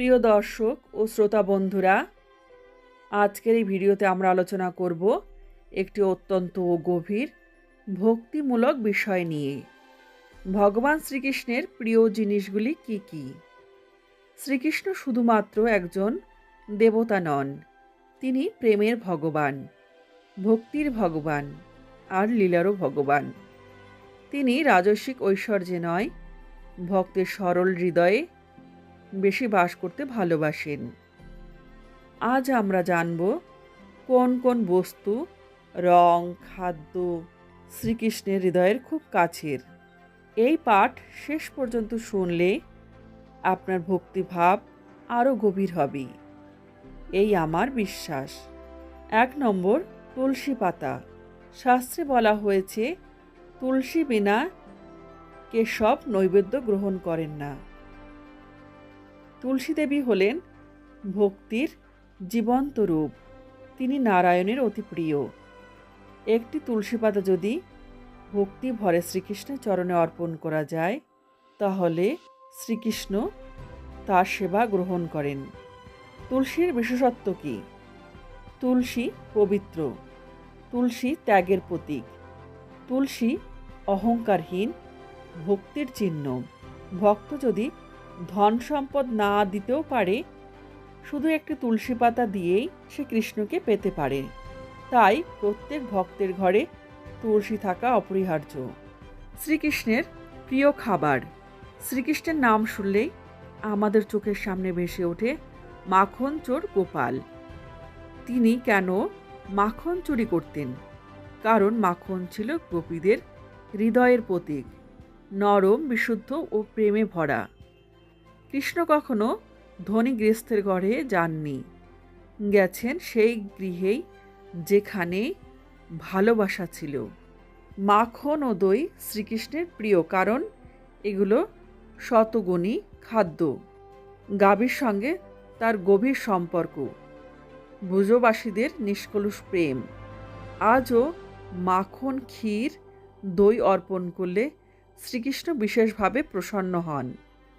প্রিয় দর্শক ও শ্রোতা বন্ধুরা, আজকের এই ভিডিওতে আমরা আলোচনা করব একটি অত্যন্ত গভীর, ভক্তিমূলক বিষয় নিয়ে। ভগবান শ্রীকৃষ্ণের প্রিয় জিনিসগুলি কি কি? শ্রীকৃষ্ণ শুধুমাত্র একজন দেবতা নন, তিনি প্রেমের ভগবান, ভক্তির ভগবান আর লীলারও ভগবান। তিনি রাজস্বিক ঐশ্বর্যে নয়, ভক্তের সরল হৃদয়ে বেশি বাস করতে ভালোবাসেন। আজ আমরা জানব কোন কোন বস্তু, রং, খাদ্য শ্রীকৃষ্ণের হৃদয়ের খুব কাছের। এই পাঠ শেষ পর্যন্ত শুনলে আপনার ভক্তিভাব আরও গভীর হবে। এই আমার বিশ্বাস। এক নম্বর, তুলসী পাতা। শাস্ত্রে বলা হয়েছে, তুলসী বিনা কেশব নৈবেদ্য গ্রহণ করেন না। তুলসী দেবী হলেন ভক্তির জীবন্ত রূপ। তিনি নারায়ণের অতি প্রিয়। একটি তুলসী পাতা যদি ভক্তি ভরে শ্রীকৃষ্ণের চরণে অর্পণ করা যায়, তাহলে শ্রীকৃষ্ণ তার সেবা গ্রহণ করেন। তুলসীর বিশেষত্ব কি? তুলসী পবিত্র। তুলসী ত্যাগের প্রতীক। তুলসী অহংকারহীন, ভক্তির চিহ্ন। ভক্ত যদি ধন সম্পদ না দিতেও পারে, শুধু একটি তুলসী পাতা দিয়েই সে কৃষ্ণকে পেতে পারে। তাই প্রত্যেক ভক্তের ঘরে তুলসী থাকা অপরিহার্য। শ্রীকৃষ্ণের প্রিয় খাবার। শ্রীকৃষ্ণের নাম শুনলেই আমাদের চোখের সামনে ভেসে ওঠে মাখন চোর গোপাল। তিনি কেন মাখন চুরি করতেন? কারণ মাখন ছিল গোপীদের হৃদয়ের প্রতীক। নরম, বিশুদ্ধ ও প্রেমে ভরা। কৃষ্ণ কখনো ধনী গৃহস্থের ঘরে যাননি। গেছেন সেই গৃহেই যেখানে ভালোবাসা ছিল। মাখন ও দই শ্রীকৃষ্ণের প্রিয়, কারণ এগুলো শতগুণী খাদ্য। গাভীর সঙ্গে তার গভীর সম্পর্ক। ভুজবাসীদের নিষ্কলুষ প্রেম। আজও মাখন, ক্ষীর, দই অর্পণ করলে শ্রীকৃষ্ণ বিশেষভাবে প্রসন্ন হন।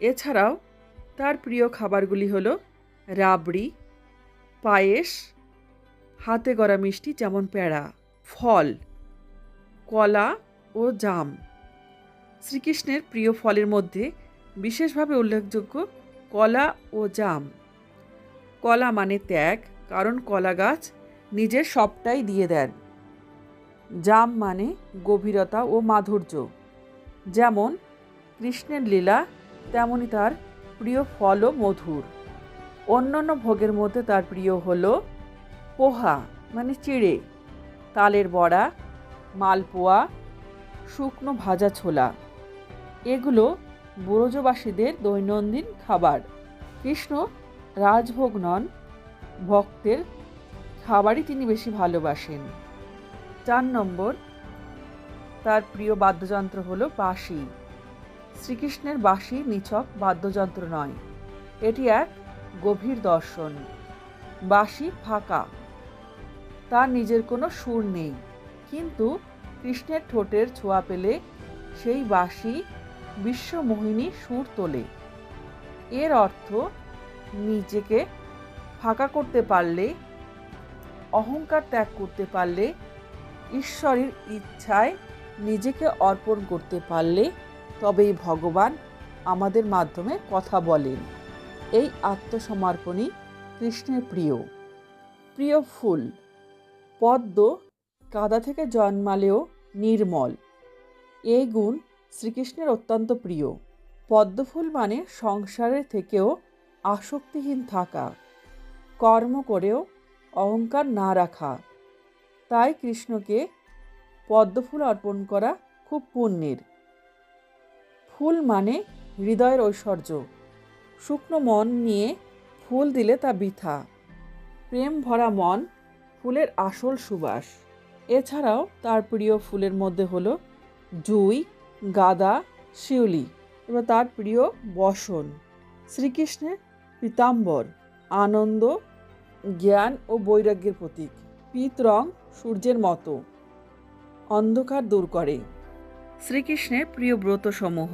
এছাড়াও তার প্রিয় খাবারগুলি হলো রাবড়ি, পায়েস, হাতে গড়া মিষ্টি যেমন প্যাড়া ফল, কলা ও জাম। শ্রীকৃষ্ণের প্রিয় ফলের মধ্যে বিশেষভাবে উল্লেখযোগ্য কলা ও জাম। কলা মানে ত্যাগ, কারণ কলা গাছ নিজের সবটাই দিয়ে দেন। জাম মানে গভীরতা ও মাধুর্য। যেমন কৃষ্ণের লীলা, তেমনি তার প্রিয় ফলও মধুর। অন্যান্য ভোগের মধ্যে তার প্রিয় হল পোহা মানে চিড়ে, তালের বড়া, মালপোয়া, শুকনো ভাজা ছোলা। এগুলো ব্রজবাসীদের দৈনন্দিন খাবার। কৃষ্ণ রাজভোগ নন, ভক্তের খাবারই তিনি বেশি ভালোবাসেন। চার নম্বর, তার প্রিয় বাদ্যযন্ত্র হলো বাঁশি। শ্রীকৃষ্ণের বাঁশি নিছক বাদ্যযন্ত্র নয়। এটি এক গভীর দর্শন। বাঁশি ফাঁকা। তার নিজের কোনো সুর নেই। কিন্তু কৃষ্ণের ঠোঁটের ছোঁয়া পেলে সেই বাঁশি বিশ্বমোহিনী সুর তোলে। এর অর্থ নিজেকে ফাঁকা করতে পারলে, অহংকার ত্যাগ করতে পারলে, ঈশ্বরের ইচ্ছায় নিজেকে অর্পণ করতে পারলে তবেই ভগবান আমাদের মাধ্যমে কথা বলেন। এই আত্মসমর্পণই কৃষ্ণের প্রিয়। প্রিয় ফুল, পদ্ম কাদা থেকে জন্মালেও নির্মল। এই গুণ শ্রীকৃষ্ণের অত্যন্ত প্রিয়। পদ্মফুল মানে সংসারের থেকেও আসক্তিহীন থাকা। কর্ম করেও অহংকার না রাখা। তাই কৃষ্ণকে পদ্মফুল অর্পণ করা খুব পুণ্যের। ফুল মানে হৃদয়ের ঐশ্বর্য। শুকনো মন নিয়ে ফুল দিলে তা বৃথা। প্রেম ভরা মন ফুলের আসল সুবাস। এছাড়াও তার প্রিয় ফুলের মধ্যে হলো জুই, গাদা, শিউলি এবং তার প্রিয় বসন। শ্রীকৃষ্ণের পীতাম্বর, আনন্দ, জ্ঞান ও বৈরাগ্যের প্রতীক। পিত রং সূর্যের মতো। অন্ধকার দূর করে। শ্রীকৃষ্ণের প্রিয় ব্রতসমূহ।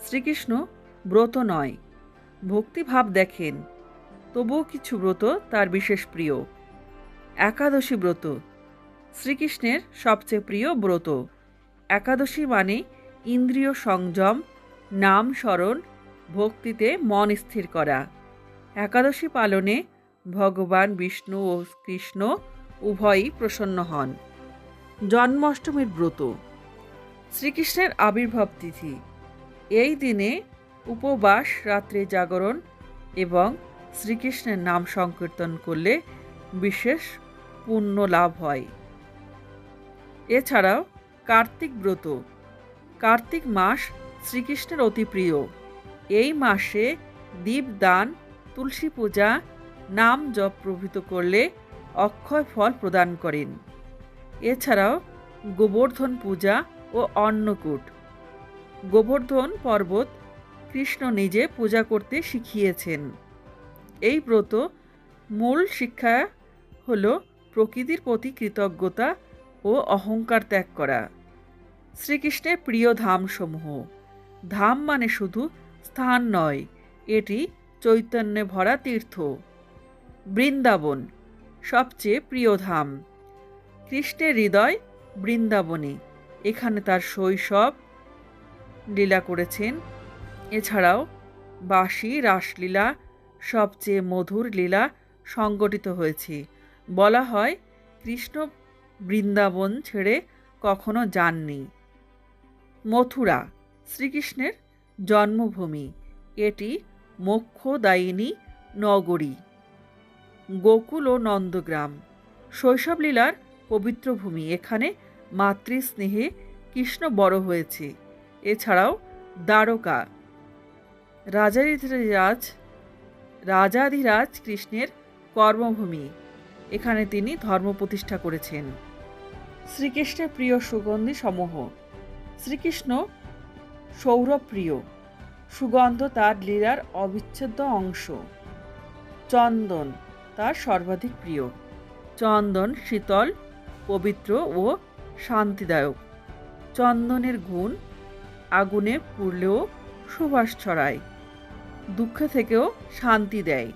শ্রীকৃষ্ণ ব্রত নয়, ভক্তিভাব দেখেন। তবুও কিছু ব্রত তার বিশেষ প্রিয়। একাদশী ব্রত, শ্রীকৃষ্ণের সবচেয়ে প্রিয় ব্রত। একাদশী মানে ইন্দ্রিয় সংযম, নাম স্মরণ, ভক্তিতে মন স্থির করা। একাদশী পালনে ভগবান বিষ্ণু ও কৃষ্ণ উভয়ই প্রসন্ন হন। জন্মাষ্টমীর ব্রত শ্রীকৃষ্ণের আবির্ভাব তিথি। এই দিনে উপবাস, রাত্রে জাগরণ এবং শ্রীকৃষ্ণের নাম সংকীর্তন করলে বিশেষ পুণ্য লাভ হয়। এছাড়াও কার্তিক ব্রত। কার্তিক মাস শ্রীকৃষ্ণের অতি প্রিয়। এই মাসে দীপদান তুলসী পূজা, নাম জপ প্রভৃত করলে অক্ষয় ফল প্রদান করেন। এছাড়াও গোবর্ধন পূজা ও অন্নকূট। গোবর্ধন পর্বত কৃষ্ণ নিজে পূজা করতে শিখিয়েছেন। এই ব্রত মূল শিক্ষা হল প্রকৃতির প্রতি কৃতজ্ঞতা ও অহংকার ত্যাগ করা। শ্রীকৃষ্ণের প্রিয় ধামসমূহ। ধাম মানে শুধু স্থান নয়, এটি চৈতন্যে ভরা তীর্থ। বৃন্দাবন, সবচেয়ে প্রিয় ধাম। কৃষ্ণের হৃদয় বৃন্দাবনে। এখানে তার শৈশব লীলা করেছেন। এছাড়াও বাসি রাসলীলা সবচেয়ে মধুর লীলা সংগঠিত হয়েছে। বলা হয়, কৃষ্ণ বৃন্দাবন ছেড়ে কখনো যাননি। মথুরা, শ্রীকৃষ্ণের জন্মভূমি। এটি মোক্ষদায়িনী নগরী, গোকুল ও নন্দগ্রাম। শৈশবলীলার পবিত্র ভূমি। এখানে মাতৃস্নেহে কৃষ্ণ বড় হয়েছে। এছাড়াও দ্বারকা। রাজাধিরাজ রাজাধিরাজ কৃষ্ণের কর্মভূমি। এখানে তিনি ধর্ম প্রতিষ্ঠা করেছেন। শ্রীকৃষ্ণের প্রিয় সুগন্ধি সমূহ শ্রীকৃষ্ণ সৌরপ্রিয়। সুগন্ধ তার লীলার অবিচ্ছেদ্য অংশ। চন্দন তার সর্বাধিক প্রিয়। চন্দন শীতল, পবিত্র ও শান্তিদায়ক। চন্দনের গুণ আগুনে পুড়লেও সুবাস ছড়ায়, দুঃখে থেকেও শান্তি দেয়।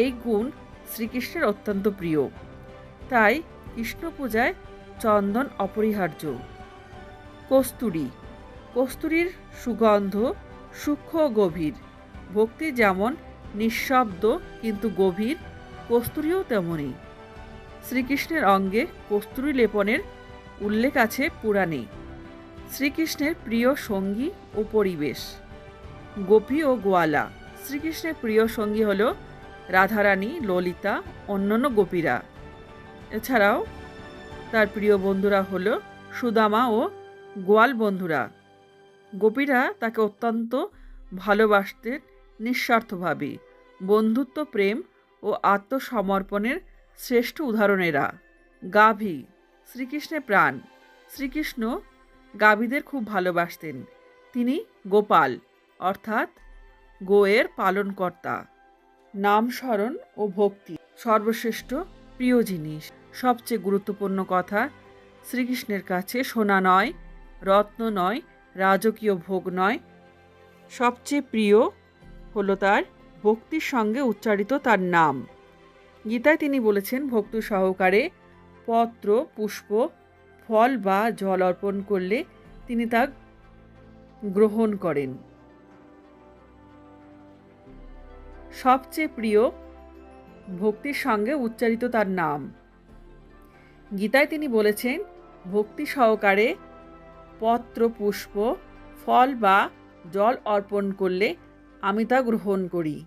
এই গুণ শ্রীকৃষ্ণের অত্যন্ত প্রিয়। তাই কৃষ্ণ পূজায় চন্দন অপরিহার্য। কস্তুরী। কস্তুরীর সুগন্ধ সূক্ষ্ম গভীর। ভক্তি যেমন নিঃশব্দ কিন্তু গভীর, কস্তুরীও তেমনই। শ্রীকৃষ্ণের অঙ্গে কস্তুরী লেপনের উল্লেখ আছে পুরাণে। শ্রীকৃষ্ণের প্রিয় সঙ্গী ও পরিবেশ। গোপী ও গোয়ালা। শ্রীকৃষ্ণের প্রিয় সঙ্গী হল রাধারানী, ললিতা, অন্যান্য গোপীরা। এছাড়াও তার প্রিয় বন্ধুরা হল সুদামা ও গোয়াল বন্ধুরা। গোপীরা তাকে অত্যন্ত ভালোবাসতেন নিঃস্বার্থভাবে বন্ধুত্ব, প্রেম ও আত্মসমর্পণের শ্রেষ্ঠ উদাহরণেরা। গাভী শ্রীকৃষ্ণের প্রাণ। শ্রীকৃষ্ণ গাভীদের খুব ভালোবাসতেন। তিনি গোপাল, অর্থাৎ গোয়ের পালনকর্তা। নাম স্মরণ ও ভক্তি সর্বশ্রেষ্ঠ প্রিয় জিনিস। সবচেয়ে গুরুত্বপূর্ণ কথা, শ্রীকৃষ্ণের কাছে সোনা নয়, রত্ন নয়, রাজকীয় ভোগ নয়। সবচেয়ে প্রিয় হলো তার ভক্তির সঙ্গে উচ্চারিত তার নাম। গীতায় তিনি বলেছেন, ভক্তি সহকারে পত্র, পুষ্প, ফল বা জল অর্পণ করলে তিনি তা গ্রহণ করেন। সবচেয়ে প্রিয় ভক্তির সঙ্গে উচ্চারিত তার নাম। গীতায় তিনি বলেছেন, ভক্তি সহকারে পত্র, পুষ্প, ফল বা জল অর্পণ করলে আমি তা গ্রহণ করি।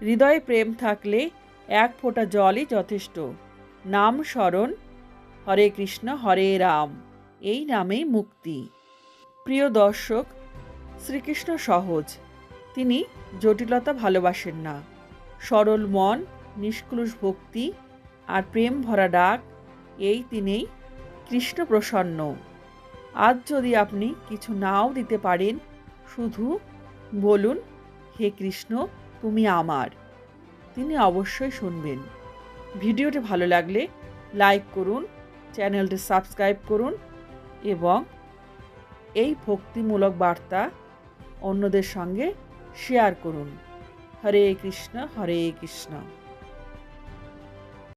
হৃদয়ে প্রেম থাকলে এক ফোঁটা জলই যথেষ্ট। নাম স্মরণ, হরে কৃষ্ণ, হরে রাম। এই নামেই মুক্তি। প্রিয় দর্শক, শ্রীকৃষ্ণ সহজ। তিনি জটিলতা ভালোবাসেন না। সরল মন, নিষ্কলুষ ভক্তি আর প্রেম ভরা ডাক, এই তিনেই কৃষ্ণ প্রসন্ন। আজ যদি আপনি কিছু নাও দিতে পারেন, শুধু বলুন, হে কৃষ্ণ, তুমি আমার। তিনি অবশ্যই শুনবেন। ভিডিওটি ভালো লাগলে লাইক করুন, চ্যানেলটি সাবস্ক্রাইব করুন এবং এই ভক্তিমূলক বার্তা অন্যদের সঙ্গে শেয়ার করুন। হরে কৃষ্ণ হরে কৃষ্ণ।